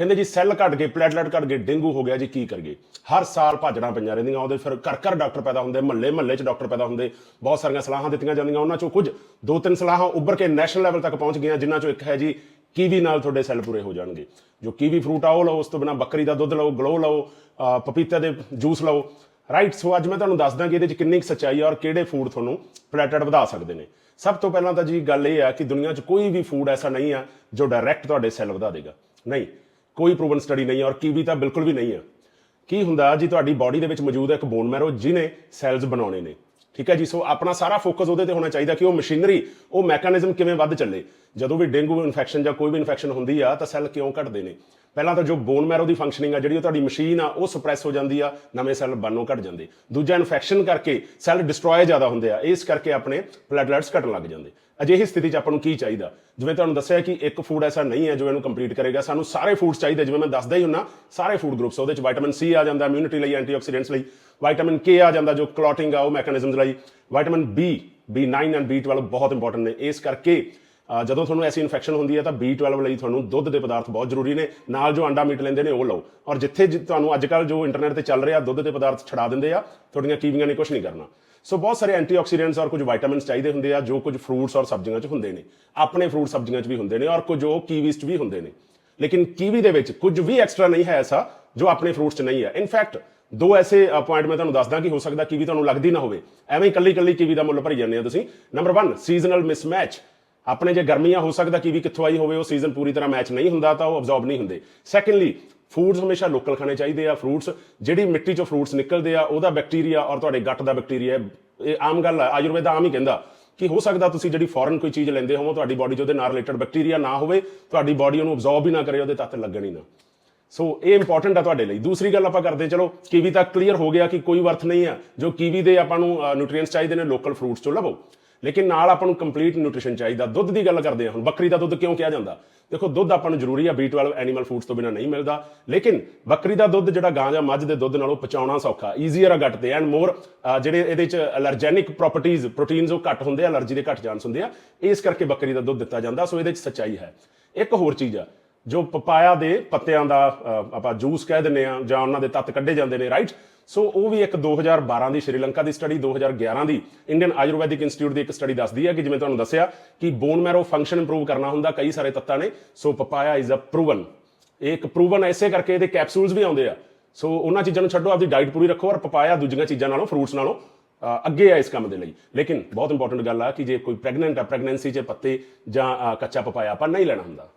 ਕਹਿੰਦੇ ਜੀ ਸੈੱਲ ਘਟ ਗਏ ਪਲੇਟਲੈਟ ਘਟ ਗਏ, ਡੇਂਗੂ ਹੋ ਗਿਆ ਜੀ, ਕੀ ਕਰੀਏ? ਹਰ ਸਾਲ ਭਾਜੜਾਂ ਪਈਆਂ ਰਹਿੰਦੀਆਂ, ਉਹਦੇ ਫਿਰ ਘਰ ਘਰ ਡਾਕਟਰ ਪੈਦਾ ਹੁੰਦੇ, ਮਹੱਲੇ ਮਹੱਲੇ 'ਚ ਡਾਕਟਰ ਪੈਦਾ ਹੁੰਦੇ, ਬਹੁਤ ਸਾਰੀਆਂ ਸਲਾਹਾਂ ਦਿੱਤੀਆਂ ਜਾਂਦੀਆਂ ਉਹਨਾਂ 'ਚੋਂ ਕੁਝ। ਦੋ ਤਿੰਨ ਸਲਾਹਾਂ ਉੱਭਰ ਕੇ ਨੈਸ਼ਨਲ ਲੈਵਲ ਤੱਕ ਪਹੁੰਚ ਗਈਆਂ, ਜਿਨ੍ਹਾਂ 'ਚੋਂ ਇੱਕ ਹੈ ਜੀ, ਕੀਵੀ ਨਾਲ ਤੁਹਾਡੇ ਸੈੱਲ ਪੂਰੇ ਹੋ ਜਾਣਗੇ। ਜੋ ਕੀਵੀ ਫਰੂਟ ਆ, ਉਹ ਲਓ, ਉਸ ਤੋਂ ਬਿਨਾ ਬੱਕਰੀ ਦਾ ਦੁੱਧ ਲਓ, ਗਲੋ ਲਓ ਪਪੀਤਾ ਦੇ ਜੂਸ ਲਓ। ਰਾਈਟ ਸੋ ਅੱਜ ਮੈਂ ਤੁਹਾਨੂੰ ਦੱਸਦਾ ਕਿ ਇਹਦੇ 'ਚ ਕਿੰਨੀ ਕੁ ਸੱਚਾਈ ਹੈ ਔਰ ਕਿਹੜੇ ਫੂਡ ਤੁਹਾਨੂੰ ਪਲੇਟਲੈਟ ਵਧਾ ਸਕਦੇ ਨੇ। ਸਭ ਤੋਂ ਪਹਿਲਾਂ ਤਾਂ ਜੀ ਗੱਲ ਇਹ ਆ ਕਿ ਦੁਨੀਆ 'ਚ ਕੋਈ ਵੀ ਫੂਡ ਐਸਾ ਨਹੀਂ ਆ ਜੋ ਡਾਇਰੈਕਟ ਤੁਹਾਡੇ ਸੈੱਲ ਵਧਾ ਦੇਗਾ। ਨਹੀਂ ਕੋਈ ਪ੍ਰੂਵਨ ਸਟੱਡੀ ਨਹੀਂ ਹੈ ਔਰ ਕੀਵੀ ਤਾਂ ਬਿਲਕੁਲ ਵੀ ਨਹੀਂ ਹੈ। ਕੀ ਹੁੰਦਾ ਜੀ, ਤੁਹਾਡੀ ਬਾਡੀ ਦੇ ਵਿੱਚ ਮੌਜੂਦ ਹੈ ਇੱਕ ਬੋਨ ਮੈਰੋ ਜਿਹਨੇ ਸੈਲਸ ਬਣਾਉਣੇ ਨੇ। ਠੀਕ ਹੈ ਜੀ ਸੋ ਆਪਣਾ ਸਾਰਾ ਫੋਕਸ ਉਹਦੇ ਤੇ ਹੋਣਾ ਚਾਹੀਦਾ ਕਿ ਉਹ ਮਸ਼ੀਨਰੀ ਉਹ ਮੈਕੈਨਿਜ਼ਮ ਕਿਵੇਂ ਵੱਧ ਚੱਲੇ। ਜਦੋਂ ਵੀ ਡੇਂਗੂ ਇਨਫੈਕਸ਼ਨ ਜਾਂ ਕੋਈ ਵੀ ਇਨਫੈਕਸ਼ਨ ਹੁੰਦੀ ਆ, ਤਾਂ ਸੈੱਲ ਕਿਉਂ ਘਟਦੇ ਨੇ? ਪਹਿਲਾਂ ਤਾਂ ਜੋ ਬੋਨ ਮੈਰੋ ਦੀ ਫੰਕਸ਼ਨਿੰਗ ਆ, ਜਿਹੜੀ ਉਹ ਤੁਹਾਡੀ ਮਸ਼ੀਨ ਆ, ਉਹ ਸੁਪਰੈਸ ਹੋ ਜਾਂਦੀ ਆ, ਨਵੇਂ ਸੈੱਲ ਬਣਨੋਂ ਘਟ ਜਾਂਦੇ। ਦੂਜਾ ਇਨਫੈਕਸ਼ਨ ਕਰਕੇ ਸੈੱਲ ਡਿਸਟਰੋਏ ਜ਼ਿਆਦਾ ਹੁੰਦੇ ਆ, ਇਸ ਕਰਕੇ ਆਪਣੇ ਪਲੇਟਲੈਟਸ ਘਟਣ ਲੱਗ ਜਾਂਦੇ। ਅਜਿਹੀ ਸਥਿਤੀ 'ਚ ਆਪਾਂ ਨੂੰ ਕੀ ਚਾਹੀਦਾ? ਜਿਵੇਂ ਤੁਹਾਨੂੰ ਦੱਸਿਆ ਕਿ ਇੱਕ ਫੂਡ ਐਸਾ ਨਹੀਂ ਹੈ ਜੋ ਇਹਨੂੰ ਕੰਪਲੀਟ ਕਰੇਗਾ, ਸਾਨੂੰ ਸਾਰੇ ਫੂਡਸ ਚਾਹੀਦੇ, ਜਿਵੇਂ ਮੈਂ ਦੱਸਦਾ ਹੀ ਹੁੰਨਾ, ਸਾਰੇ ਫੂਡ ਗਰੁੱਪਸ ਉਹਦੇ 'ਚ ਵਿਟਾਮਿਨ ਸੀ ਆ ਜਾਂਦਾ ਇਮਿਊਨਿਟੀ ਲਈ ਐਂਟੀਆਕਸੀਡੈਂਟਸ ਲਈ ਵਿਟਾਮਿਨ ਕੇ ਆ ਜਾਂਦਾ ਜੋ ਕਲੌਟਿੰਗ ਆ, ਉਹ ਮੈਕੈਨਿਜ਼ਮਸ ਲਈ vitamin B B9 and B12 ਬਹੁਤ ਇੰਪੋਰਟੈਂਟ ਨੇ, ਇਸ ਕਰਕੇ ਜਦੋਂ ਤੁਹਾਨੂੰ ਐਸੀ ਇਨਫੈਕਸ਼ਨ ਹੁੰਦੀ ਹੈ ਤਾਂ B12 ਲਈ ਤੁਹਾਨੂੰ ਦੁੱਧ ਦੇ ਪਦਾਰਥ ਬਹੁਤ ਜ਼ਰੂਰੀ ਨੇ। ਨਾਲ ਜੋ ਅੰਡਾ ਮੀਟ ਲੈਂਦੇ ਨੇ ਉਹ ਲਓ। ਔਰ ਜਿੱਥੇ ਜਿ- ਤੁਹਾਨੂੰ ਅੱਜ ਕੱਲ ਜੋ ਇੰਟਰਨੈਟ ਤੇ ਚੱਲ ਰਿਹਾ, ਦੁੱਧ ਦੇ ਪਦਾਰਥ ਛਡਾ ਦਿੰਦੇ ਆ, ਤੁਹਾਡੀਆਂ ਕੀਵੀਆਂ ਨੇ ਕੁਝ ਨਹੀਂ ਕਰਨਾ। ਸੋ ਬਹੁਤ ਸਾਰੇ ਐਂਟੀਆਕਸੀਡੈਂਟਸ ਔਰ ਕੁਝ ਵਿਟਾਮਿਨਸ ਚਾਹੀਦੇ ਹੁੰਦੇ ਆ, ਜੋ ਕੁਝ ਫਰੂਟਸ ਔਰ ਸਬਜ਼ੀਆਂ 'ਚ ਹੁੰਦੇ ਨੇ। ਆਪਣੇ ਫਰੂਟ ਸਬਜ਼ੀਆਂ 'ਚ ਵੀ ਹੁੰਦੇ ਨੇ ਔਰ ਕੁਝ ਉਹ ਕੀਵੀਸ 'ਚ ਵੀ ਹੁੰਦੇ ਨੇ। ਲੇਕਿਨ ਕੀਵੀ ਦੇ ਵਿੱਚ ਕੁਝ ਵੀ ਐਕਸਟਰਾ ਨਹੀਂ ਹੈ ਐਸਾ, ਜੋ ਆਪਣੇ ਫਰੂਟਸ 'ਚ ਨਹੀਂ ਹੈ। ਇਨਫੈਕਟ ਦੋ ਐਸੇ ਪੁਆਇੰਟ ਮੈਂ ਤੁਹਾਨੂੰ ਦੱਸਦਾ ਕਿ ਹੋ ਸਕਦਾ ਕੀਵੀ ਤੁਹਾਨੂੰ ਲੱਗਦੀ ਨਾ ਹੋਵੇ। ਐਵੇਂ ਹੀ ਕੱਲੀ ਕੱਲੀ ਕੀਵੀ ਦਾ ਮੁੱਲ ਭਰੀ ਜਾਂਦੇ ਆ ਤੁਸੀਂ। ਨੰਬਰ 1 ਸੀਜ਼ਨਲ ਮਿਸਮੈਚ ਆਪਣੇ ਜੇ ਗਰਮੀਆਂ ਹੋ ਸਕਦਾ ਕਿਵੀ ਕਿੱਥੋਂ ਆਈ ਹੋਵੇ, ਉਹ ਸੀਜ਼ਨ ਪੂਰੀ ਤਰ੍ਹਾਂ ਮੈਚ ਨਹੀਂ ਹੁੰਦਾ, ਤਾਂ ਉਹ ਅਬਜ਼ੌਰਬ ਨਹੀਂ ਹੁੰਦੇ। ਸੈਕੰਡਲੀ ਫੂਡਸ ਹਮੇਸ਼ਾ ਲੋਕਲ ਖਾਣੇ ਚਾਹੀਦੇ ਆ। ਫਰੂਟਸ ਜਿਹੜੀ ਮਿੱਟੀ ਚੋਂ ਫਰੂਟਸ ਨਿਕਲਦੇ ਆ, ਉਹਦਾ ਬੈਕਟੀਰੀਆ ਔਰ ਤੁਹਾਡੇ ਗੱਟ ਦਾ ਬੈਕਟੀਰੀਆ ਇਹ ਆਮ ਗੱਲ ਹੈ ਆਯੁਰਵੇਦ ਆਮ ਹੀ ਕਹਿੰਦਾ ਕਿ ਹੋ ਸਕਦਾ ਤੁਸੀਂ ਜਿਹੜੀ ਫੋਰਨ ਕੋਈ ਚੀਜ਼ ਲੈਂਦੇ ਹੋਵੋ, ਤੁਹਾਡੀ ਬਾਡੀ 'ਚ ਉਹਦੇ ਨਾਲ ਰਿਲੇਟਡ ਬੈਕਟੀਰੀਆ ਨਾ ਹੋਵੇ, ਤੁਹਾਡੀ ਬਾਡੀ ਉਹਨੂੰ ਅਬਜ਼ੌਰਬ ਹੀ ਨਾ ਕਰੇ, ਉਹਦੇ ਤੱਤ ਲੱਗਣ ਹੀ ਨਾ। ਸੋ ਇਹ ਇੰਪੋਰਟੈਂਟ ਆ ਤੁਹਾਡੇ ਲਈ। ਦੂਸਰੀ ਗੱਲ ਆਪਾਂ ਕਰਦੇ ਚਲੋ, ਕੀਵੀ ਤੱਕ ਕਲੀਅਰ ਹੋ ਗਿਆ ਕਿ ਕੋਈ ਵਰਥ ਨਹੀਂ ਆ। ਜੋ ਕੀਵੀ ਦੇ ਆਪਾਂ ਨੂੰ ਨਿਊਟ੍ਰੀਐਂਟਸ ਚਾਹੀਦੇ ਨੇ ਲੋਕਲ ਫਰੂਟਸ ਚੋਂ ਲਵੋ। ਲੇਕਿਨ ਨਾਲ ਆਪਾਂ ਨੂੰ ਕੰਪਲੀਟ ਨਿਊਟ੍ਰੀਸ਼ਨ ਚਾਹੀਦਾ। ਦੁੱਧ ਦੀ ਗੱਲ ਕਰਦੇ ਹਾਂ ਹੁਣ, ਬੱਕਰੀ ਦਾ ਦੁੱਧ ਕਿਉਂ ਕਿਹਾ ਜਾਂਦਾ? ਦੇਖੋ, ਦੁੱਧ ਆਪਾਂ ਨੂੰ ਜ਼ਰੂਰੀ ਆ B12 ਐਨੀਮਲ ਫੂਡਸ ਤੋਂ ਬਿਨਾ ਨਹੀਂ ਮਿਲਦਾ। ਲੇਕਿਨ ਬੱਕਰੀ ਦਾ ਦੁੱਧ ਜਿਹੜਾ ਗਾਂ ਜਾਂ ਮੱਝ ਦੇ ਦੁੱਧ ਨਾਲੋਂ ਪਚਾਉਣਾ ਸੌਖਾ ਈਜ਼ੀਅਰ ਆ ਗੱਟ ਤੇ ਐਂਡ ਮੋਰ ਜਿਹੜੇ ਇਹਦੇ ਚ ਅਲਰਜੈਨਿਕ ਪ੍ਰੋਪਰਟੀਆਂ ਪ੍ਰੋਟੀਨਸ ਉਹ ਘੱਟ ਹੁੰਦੇ ਆ ਅਲਰਜੀ ਦੇ ਘੱਟ ਚਾਂਸ ਹੁੰਦੇ ਆ। ਇਸ ਕਰਕੇ ਬੱਕਰੀ ਦਾ ਦੁੱਧ ਦਿੱਤਾ ਜਾਂਦਾ, ਸੋ ਇਹਦੇ ਚ ਸੱਚਾਈ ਹੈ। ਇੱਕ ਹੋਰ ਚੀਜ਼ ਆ ਜੋ ਪਪਾਇਆ ਦੇ ਪੱਤਿਆਂ ਦਾ ਆਪਾਂ ਜੂਸ ਕਹਿ ਦਿੰਨੇ ਆ ਜਾਂ ਉਹਨਾਂ ਦੇ ਤੱਤ ਕੱਢੇ ਜਾਂਦੇ ਨੇ ਰਾਈਟ ਸੋ ਉਹ ਵੀ ਇੱਕ 2012 ਦੀ ਸ਼੍ਰੀਲੰਕਾ ਦੀ ਸਟੱਡੀ 2011 ਦੀ ਇੰਡੀਅਨ ਆਯੁਰਵੈਦਿਕ ਇੰਸਟੀਚਿਊਟ ਦੀ ਇੱਕ ਸਟੱਡੀ ਦੱਸਦੀ ਹੈ ਕਿ ਜਿਵੇਂ ਤੁਹਾਨੂੰ ਦੱਸਿਆ ਕਿ ਬੋਨ ਮੈਰੋ ਫੰਕਸ਼ਨ ਇੰਪਰੂਵ ਕਰਨਾ ਹੁੰਦਾ, ਕਈ ਸਾਰੇ ਤੱਤਾਂ ਨੇ। ਸੋ ਪਪਾਇਆ ਇਜ਼ ਅ ਪ੍ਰੂਵਨ ਇਹ ਇੱਕ ਪ੍ਰੂਵਨ ਐਸੇ ਕਰਕੇ ਇਹਦੇ ਕੈਪਸੂਲਸ ਵੀ ਆਉਂਦੇ ਆ। ਸੋ ਉਹਨਾਂ ਚੀਜ਼ਾਂ ਨੂੰ ਛੱਡੋ, ਆਪਦੀ ਡਾਈਟ ਪੂਰੀ ਰੱਖੋ ਔਰ ਪਪਾਇਆ ਦੂਜੀਆਂ ਚੀਜ਼ਾਂ ਨਾਲੋਂ ਫਰੂਟਸ ਨਾਲੋਂ ਅੱਗੇ ਆ ਇਸ ਕੰਮ ਦੇ ਲਈ। ਲੇਕਿਨ ਬਹੁਤ ਇੰਪੋਰਟੈਂਟ ਗੱਲ ਆ ਕਿ ਜੇ ਕੋਈ ਪ੍ਰੈਗਨੈਂਟ ਆ ਪ੍ਰੈਗਨੈਂਸੀ 'ਚ ਪੱਤੇ ਜਾਂ ਕੱਚਾ ਪਪਾਇਆ ਆਪਾਂ ਨਹੀਂ ਲੈਣਾ ਹੁੰਦਾ।